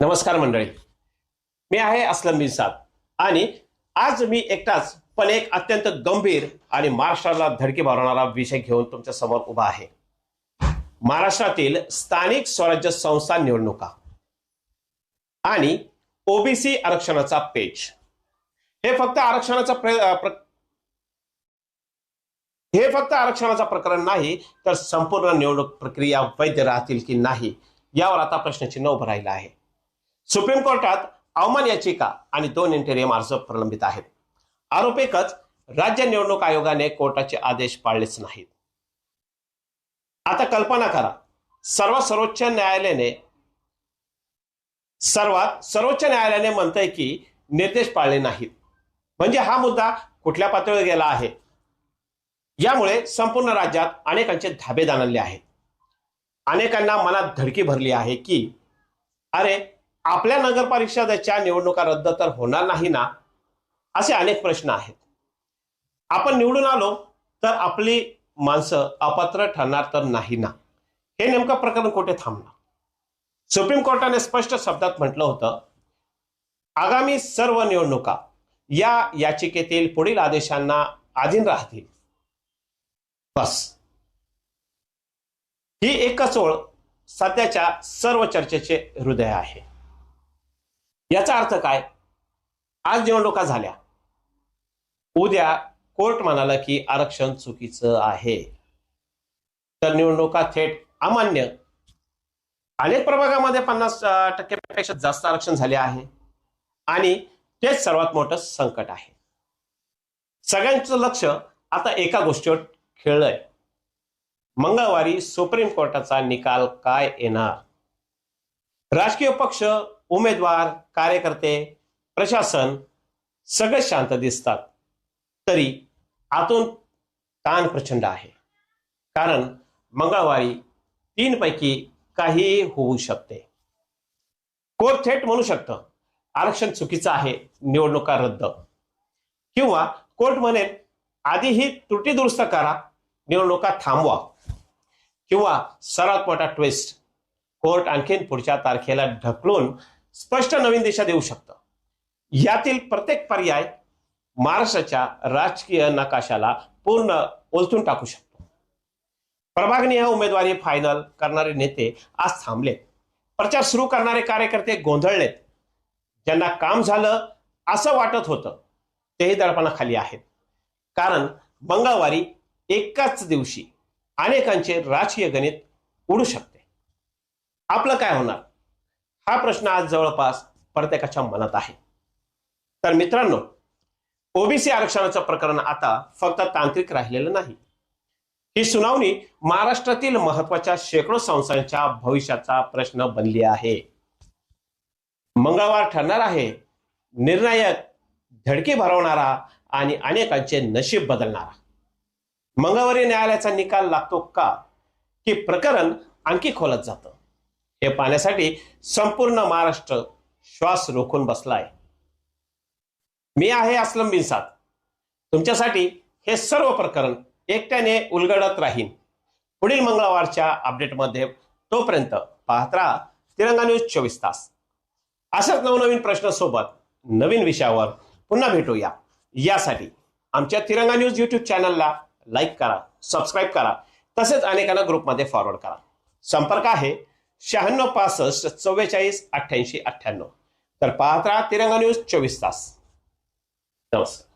नमस्कार मंडळी. मी आहे असलम बिन साद. आणि आज मी एकटाच पण एक अत्यंत गंभीर आणि महाराष्ट्राला धडकी भरवणारा विषय घेऊन तुमच्यासमोर उभा आहे. महाराष्ट्रातील स्थानिक स्वराज्य संस्था निवडणुका आणि ओबीसी आरक्षणाचा पेज हे फक्त आरक्षणाचा प्र- प्र- हे फक्त आरक्षणाचा प्रकरण नाही तर संपूर्ण निवडणूक प्रक्रिया वैध राहतील की नाही यावर आता प्रश्नचिन्ह उभं राहिलं आहे. सुप्रीम कोर्टात अवमान याचिका आणि दोन इंटेरियम अर्ज प्रलंबित आहेत. आरोप एकच राज्य निवडणूक आयोगाने कोर्टाचे आदेश पाळलेच नाहीत. आता कल्पना करा सर्व सर्वोच्च न्यायालयाने सर्वात सर्वोच्च न्यायालयाने म्हणतंय की निर्देश पाळले नाहीत. म्हणजे हा मुद्दा कुठल्या पातळीवर गेला आहे? यामुळे संपूर्ण राज्यात अनेकांचे धाबे जाणले आहेत. अनेकांना मनात धडकी भरली आहे की अरे आपल्या नगरपरिषदेच्या निवडणुका रद्द तर होणार नाही ना? असे अनेक प्रश्न आहेत. आपण निवडून आलो तर आपली माणसं अपात्र ठरणार तर नाही ना? हे नेमकं प्रकरण कुठे थांबणार सुप्रीम कोर्टाने स्पष्ट शब्दात म्हटलं होतं आगामी सर्व निवडणुका या याचिकेतील पुढील आदेशांना अधीन राहतील. बस. ही एकच ओळ सध्याच्या सर्व चर्चेचे हृदय आहे. याचा अर्थ काय? आज निवडणुका झाल्या उद्या कोर्ट म्हणाला की आरक्षण चुकीचं आहे. तर निवडणुका थेट अमान्य. अनेक प्रभागामध्ये पन्नास टक्क्यापेक्षा जास्त आरक्षण झाले आहे. आणि तेच सर्वात मोठं संकट आहे. सगळ्यांचं लक्ष आता एका गोष्टीवर खेळलंय. मंगळवारी सुप्रीम कोर्टाचा निकाल काय येणार? राजकीय पक्ष उमेदवार कार्यकर्ते प्रशासन सगळे शांत दिसतात. तरी आतून ताण प्रचंड आहे. कारण मंगळवारी तीनपैकी काहीही होऊ शकते. कोर्ट थेट म्हणू शकतं आरक्षण चुकीचं आहे निवडणुका रद्द. किंवा कोर्ट म्हणेल आधी ही त्रुटी दुरुस्त करा निवडणुका थांबवा. किंवा सर्वात मोठा ट्विस्ट कोर्ट आणखीन पुढच्या तारखेला ढकलून स्पष्ट नवीन दिशा देऊ शकतं. यातील प्रत्येक पर्याय महाराष्ट्राच्या राजकीय नकाशाला पूर्ण ओलतून टाकू शकतो. प्रभागनीय उमेदवारी फायनल करणारे नेते आज थांबलेत. प्रचार सुरू करणारे कार्यकर्ते गोंधळलेत. ज्यांना काम झालं असं वाटत होतं तेही दडपणाखाली आहेत. कारण मंगळवारी एकाच दिवशी अनेकांचे राजकीय गणित उडू शकते. आपलं काय होणार? हा प्रश्न आज जवळपास प्रत्येकाच्या मनात आहे. तर मित्रांनो ओबीसी आरक्षणाचं प्रकरण आता फक्त तांत्रिक राहिलेलं नाही. ही सुनावणी महाराष्ट्रातील महत्त्वाच्या शेकडो संस्थांच्या भविष्याचा प्रश्न बनली आहे. मंगळवार ठरणार आहे. निर्णायक धडकी भरवणारा आणि अनेकांचे नशीब बदलणारा. मंगळवारी न्यायालयाचा निकाल लागतो का? की प्रकरण आणखी खोलत जातं. हे पाहण्यासाठी संपूर्ण महाराष्ट्र श्वास रोखून बसलाय. मी आहे असलम बिन साद. तुमच्यासाठी हे सर्व प्रकरण एकट्याने उलगडत राहीन. पुढील मंगळवारच्या अपडेटमध्ये तोपर्यंत पाहत राहा तिरंगा न्यूज चोवीस तास. अशाच नवनवीन प्रश्नासोबत नवीन विषयावर पुन्हा भेटूया. यासाठी आमच्या तिरंगा न्यूज यूट्यूब चॅनलला लाईक करा सबस्क्राईब करा तसेच अनेकांना ग्रुपमध्ये फॉरवर्ड करा. संपर्क आहे शहाण्णव पासष्ट चव्वेचाळीस अठ्ठ्याऐंशी अठ्ठ्याण्णव. तर पाहत राहा तिरंगा न्यूज चोवीस तास. नमस्कार.